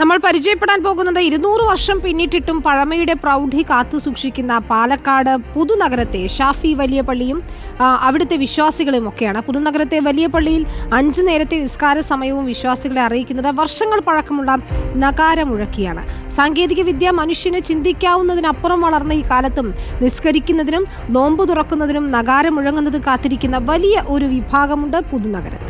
നമ്മൾ പരിചയപ്പെടാൻ പോകുന്നത് ഇരുന്നൂറ് വർഷം പിന്നിട്ടിട്ടും പഴമയുടെ പ്രൗഢി കാത്തു സൂക്ഷിക്കുന്ന പാലക്കാട് പുതുനഗരത്തെ ഷാഫി വലിയ പള്ളിയും അവിടുത്തെ വിശ്വാസികളും ഒക്കെയാണ്. പുതുനഗരത്തെ വലിയ പള്ളിയിൽ അഞ്ചു നേരത്തെ നിസ്കാര സമയവും വിശ്വാസികളെ അറിയിക്കുന്നത് വർഷങ്ങൾ പഴക്കമുള്ള നഗാരമുഴക്കിയാണ്. സാങ്കേതിക വിദ്യ മനുഷ്യനെ ചിന്തിക്കാവുന്നതിനപ്പുറം വളർന്ന ഈ കാലത്തും നിസ്കരിക്കുന്നതിനും നോമ്പ് തുറക്കുന്നതിനും നകാരം മുഴങ്ങുന്നത് കാത്തിരിക്കുന്ന വലിയ ഒരു വിഭാഗമുണ്ട് പുതുനഗരത്തിൽ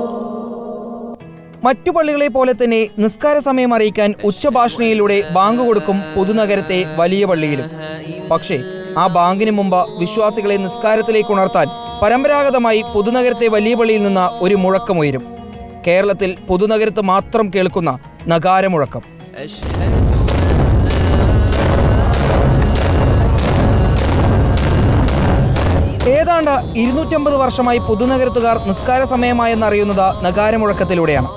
മറ്റു പള്ളികളെ പോലെ തന്നെ നിസ്കാര സമയം അറിയിക്കാൻ ഉച്ചഭാഷണയിലൂടെ ബാങ്ക് കൊടുക്കും പൊതുനഗരത്തെ വലിയ പള്ളിയിലും. പക്ഷേ ആ ബാങ്കിന് മുമ്പ് വിശ്വാസികളെ നിസ്കാരത്തിലേക്ക് ഉണർത്താൻ പരമ്പരാഗതമായി പൊതുനഗരത്തെ വലിയ പള്ളിയിൽ നിന്ന് ഒരു മുഴക്കമുയരും. കേരളത്തിൽ പൊതുനഗരത്ത് മാത്രം കേൾക്കുന്ന നഗാരമുഴക്കം. ഏതാണ്ട് ഇരുന്നൂറ്റമ്പത് വർഷമായി പൊതുനഗരത്തുകാർ നിസ്കാര സമയമായെന്നറിയുന്നത് നഗാരമുഴക്കത്തിലൂടെയാണ്.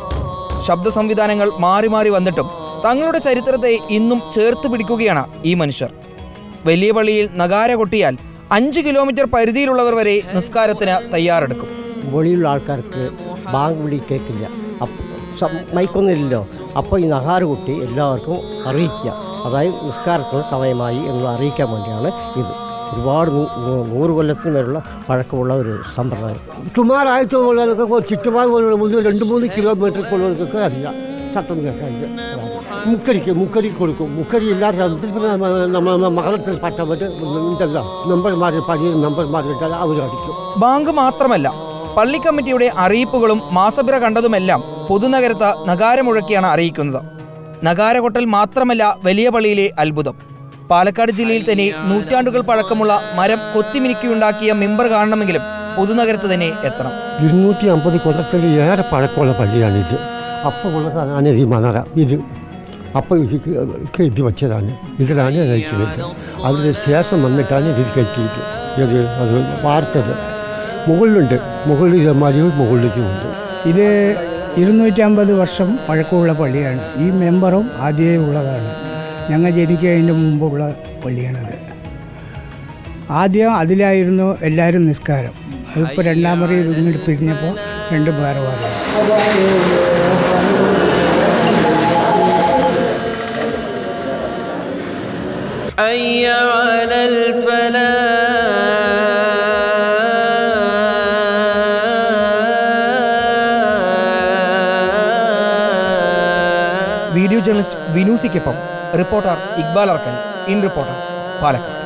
ശബ്ദ സംവിധാനങ്ങൾ മാറി മാറി വന്നിട്ടും തങ്ങളുടെ ചരിത്രത്തെ ഇന്നും ചേർത്ത് പിടിക്കുകയാണ് ഈ മനുഷ്യർ. വലിയ പള്ളിയിൽ നഗാര കൊട്ടിയാൽ അഞ്ച് കിലോമീറ്റർ പരിധിയിലുള്ളവർ വരെ നിസ്കാരത്തിന് തയ്യാറെടുക്കും. വെളിയിലുള്ള ആൾക്കാർക്ക് ബാങ്ക് വിളി കേൾക്കില്ല. മൈക്കൊന്നുമില്ലല്ലോ അപ്പോൾ ഈ നഹാര കുട്ടി എല്ലാവർക്കും അറിയിക്കുക. അതായത് നിസ്കാരത്തിന് സമയമായി എന്ന് അറിയിക്കാൻ വേണ്ടിയാണ് ഇത്. ഒരുപാട് നൂറ് കൊല്ലത്തിന് മേലുള്ള പഴക്കമുള്ള ഒരു സമ്പ്രദായം. ചുമാറായിട്ടുള്ളവർക്കൊക്കെ ചുറ്റുപാട് പോലുള്ള മുതൽ രണ്ട് മൂന്ന് കിലോമീറ്റർ കിലോമീറ്റർക്കുള്ളവർക്കൊക്കെ അറിയാം. ചട്ടം കേൾക്കാൻ മുക്കരിക്ക് മുക്കരി കൊടുക്കും. മുക്കരി ഇല്ലാത്ത നമ്മൾ മകളത്തിൽ പറ്റവര് ഇതല്ല നമ്പർമാർ പണിയിൽ നമ്പർമാരിട്ടാൽ അവർ അടിക്കും. ബാങ്ക് മാത്രമല്ല പള്ളി കമ്മിറ്റിയുടെ അറിയിപ്പുകളും മാസപിറ കണ്ടതുമെല്ലാം പൊതുനഗരത്ത് നഗാരമുഴക്കിയാണ് അറിയിക്കുന്നത്. നഗാരകൊട്ടൽ മാത്രമല്ല വലിയ പള്ളിയിലെ അത്ഭുതം. പാലക്കാട് ജില്ലയിൽ തന്നെ നൂറ്റാണ്ടുകൾ പഴക്കമുള്ള മരം കൊത്തിമിനുക്കിയുണ്ടാക്കിയ മെമ്പർ കാണണമെങ്കിലും പൊതുനഗരത്ത് തന്നെ എത്തണം. ഇരുന്നൂറ്റി അമ്പത് കൊല്ലത്തിൽ ഏറെ പഴക്കമുള്ള പള്ളിയാണിത്. അപ്പോൾ ഉള്ളതാണ് ഈ മനറ ഇത് അപ്പോൾ കെട്ടി കയറ്റി വെച്ചതാണ്. ഇതിലാണ് നയിക്കുന്നത് അതിന് ശേഷം വന്നിട്ടാണ് ഇത് കയറ്റിയിട്ട് ഇത് അത് വാർത്തത്. മുകളിലുണ്ട്. മുകളിൽ ഇതേമാതിരി മുകളിലേക്കുമുണ്ട് ഇത് ഇരുന്നൂറ്റമ്പത് വർഷം പഴക്കമുള്ള പള്ളിയാണ്. ഈ മെമ്പറും ആദ്യമേ ഉള്ളതാണ്. ഞങ്ങൾ ജനിക്കുന്നതിന് മുമ്പുള്ള പള്ളിയാണത് ആദ്യം അതിലായിരുന്നു എല്ലാവരും നിസ്കാരം അതിപ്പോൾ രണ്ടാം മുറി ഇങ്ങോട്ട് പിരിഞ്ഞപ്പോൾ രണ്ട് വേറെ വേറെ حي على الفلاح video journalist വിനൂസിക്കൊപ്പം reporter Iqbal Arakkal in reporter Palakkad.